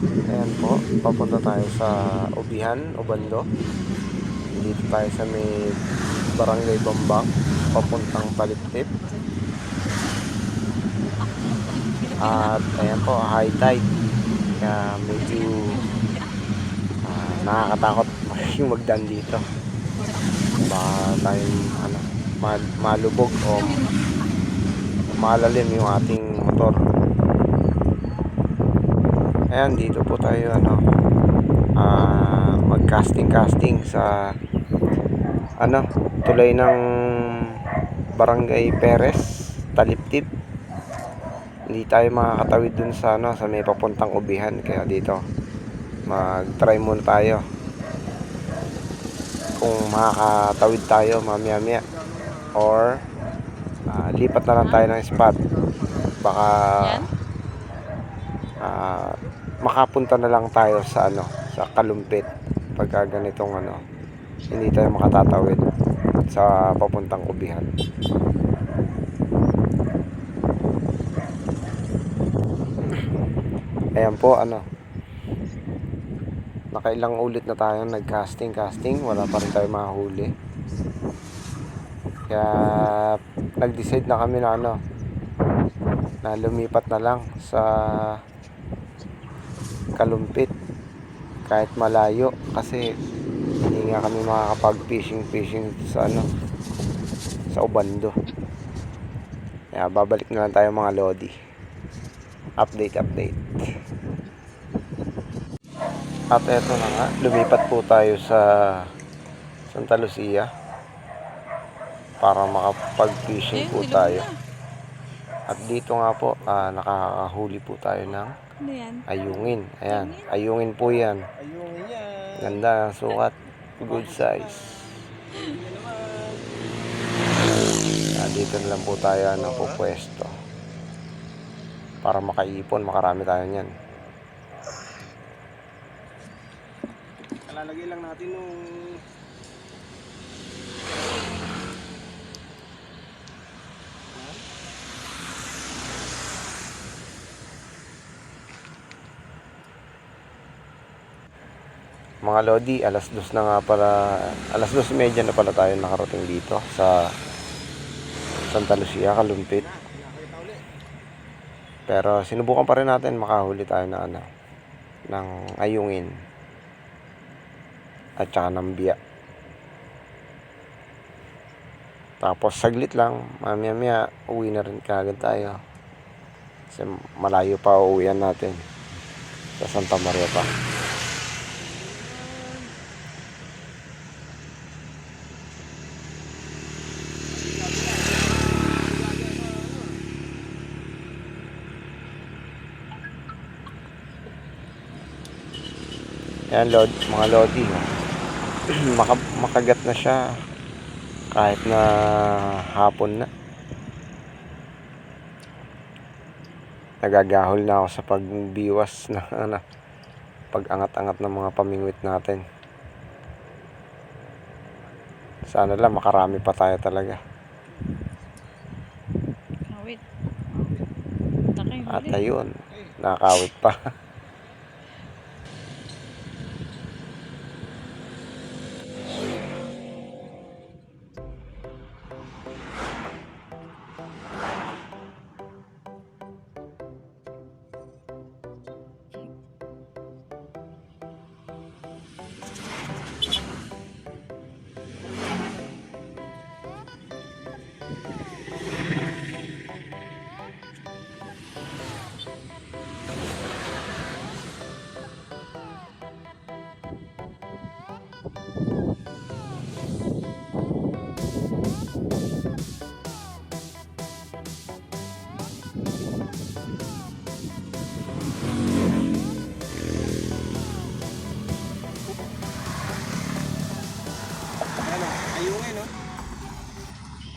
Ayan po, papunta tayo sa Ubihan, Obando. Dito tayo sa may Barangay Bambang, papuntang Palitip. At ayan po, high tide. Kaya medyo ah, nakakatakot yung magdan dito. Baka tayong ano, mal- malubog o malalim yung ating motor. Ayan, dito po tayo ano ah mag-casting-casting sa ano, tulay ng Barangay Perez, Taliptip. Hindi tayo makakatawid dun sa ano, sa may papuntang ubihan kaya dito mag-try muna tayo. Kung makakatawid tayo mamaya-maya or ah, lipat na lang tayo ng spot. Baka Yan? Makapunta na lang tayo sa ano sa Kalumpit. Pagka ganitong ano hindi tayo makatatawid sa papuntang ubihan ayan po ano. Nakailang ulit na tayo nag casting casting wala pa rin tayo mahuli. Kaya nag decide na kami na ano na lumipat na lang sa kalumpit kahit malayo kasi hindi nga kami makakapag fishing fishing sa ano sa Ubando. Kaya babalik na lang tayo mga lodi. Update update. At eto na nga lumipat po tayo sa Santa Lucia para makapag fishing po tayo. at dito nga po ah, nakakahuli po tayo ng Ano yan? ayungin ayan ayungin po yan Ayungin yan. Ganda ang sukat. Good size. Ah, dito na lang po tayo na po pwesto. Para makaipon, makarami tayo niyan. Kalalagay lang natin nung Mga Lodi, alas dos na nga pala, alas dos medya na pala tayo nakarating dito sa Santa Lucia, Kalumpit. Pero sinubukan pa rin natin makahuli tayo na ano, ng ayungin. At saka ng biya. Tapos saglit lang, mamaya maya uwi na rin kagad tayo. Kasi malayo pa uuwian natin. Sa Santa Maria pa. Yan, Lord, mga Lodi. Maka, makagat na siya kahit na hapon na. Nagagahol na ako sa pagbiwas na ano, pag-angat-angat ng mga pamingwit natin. Sana lang makarami pa tayo talaga. Kawit. At ayun, nakakawit pa.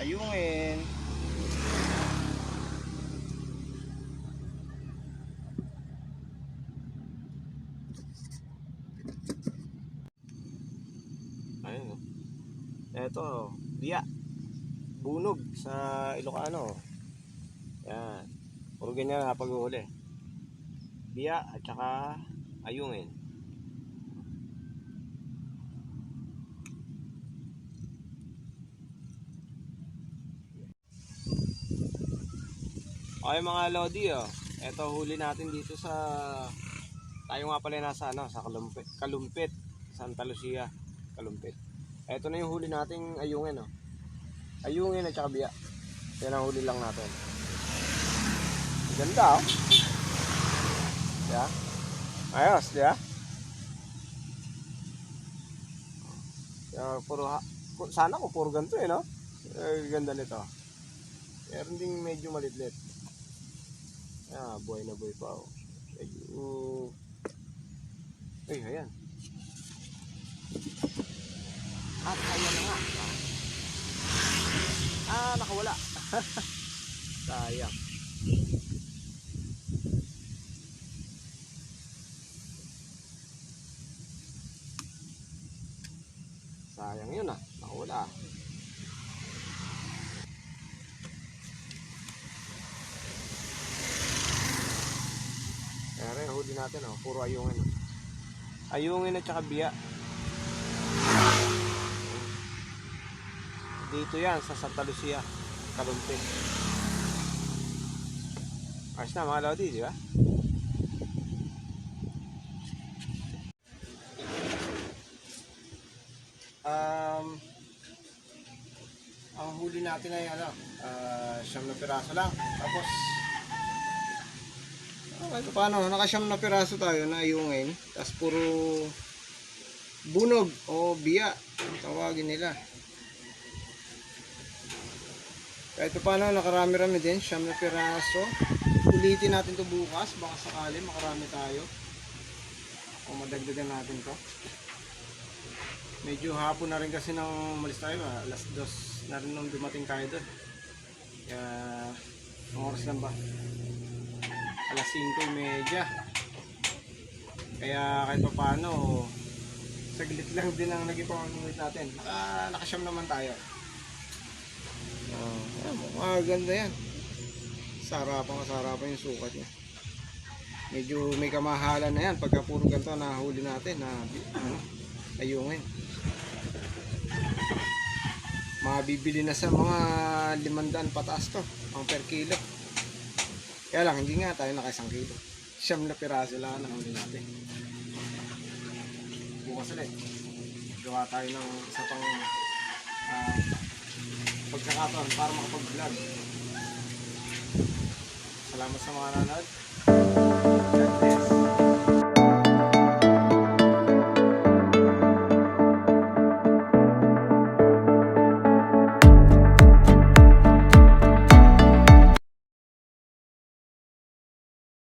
Ayungin. Ayun, no? Eto, biya. Bunog sa Ilocano. Yan. Puro ganyan na pag-uhuli. Biya at saka Ayungin. Okay mga Lodi oh. Ito huli natin dito sa tayo nga pala nasa ano, sa Kalumpit, Kalumpit, Santa Lucia, Kalumpit. Ito na yung huli nating ayungin oh. Ayungin at saka biya. Yan ang huli lang natin. Ganda oh. Yeah. Ayos, yeah. Yeah, puro ha- sana ko puro ganito eh, no? Eh, ganda nito. Meron ding medyo malitlit. Ah, buhay na buhay pa oh. Medyo... Ay, ayan. At ayan na nga. Ah, nakawala. Sayang yun ah. Nakawala. Huli natin oh. Puro ayungin. oh. Ayungin at saka biya. Dito yan sa Santa Lucia, Kalumpit. Ayos na mga Lodi, di ba? Um, ang huli natin ay ano, ah, siyam na piraso lang. Tapos, okay, paano, nakasyam na piraso tayo na ayungin. Tapos puro bunog o biya, tawagin nila. Kahit pa paano, nakarami-rami din, siyam na piraso. Ulitin natin to bukas, baka sakali makarami tayo. O madagdagan natin to. Medyo hapon na rin kasi nang umalis tayo, ah, alas dos na rin nung dumating tayo doon. Kaya, ang oras lang ba? Alas 5.30. Kaya kahit pa paano, saglit lang din ang naging pamamimit natin. Naka, nakasyam naman tayo. Oh, ayan, maganda yan. Sarapan ka sarapan yung sukat niya. Medyo may kamahalan na yan pagka puro ganito na huli natin na ano, ayungin. Mabibili na sa mga limandaan pataas to, ang per kilo. Kaya lang, hindi nga tayo naka isang kilo. Siyam na piraso lang ang huli natin. Bukas ulit. Gawa tayo ng isa pang ah, pagkakataon para makapag-vlog. Salamat sa mga nanonood.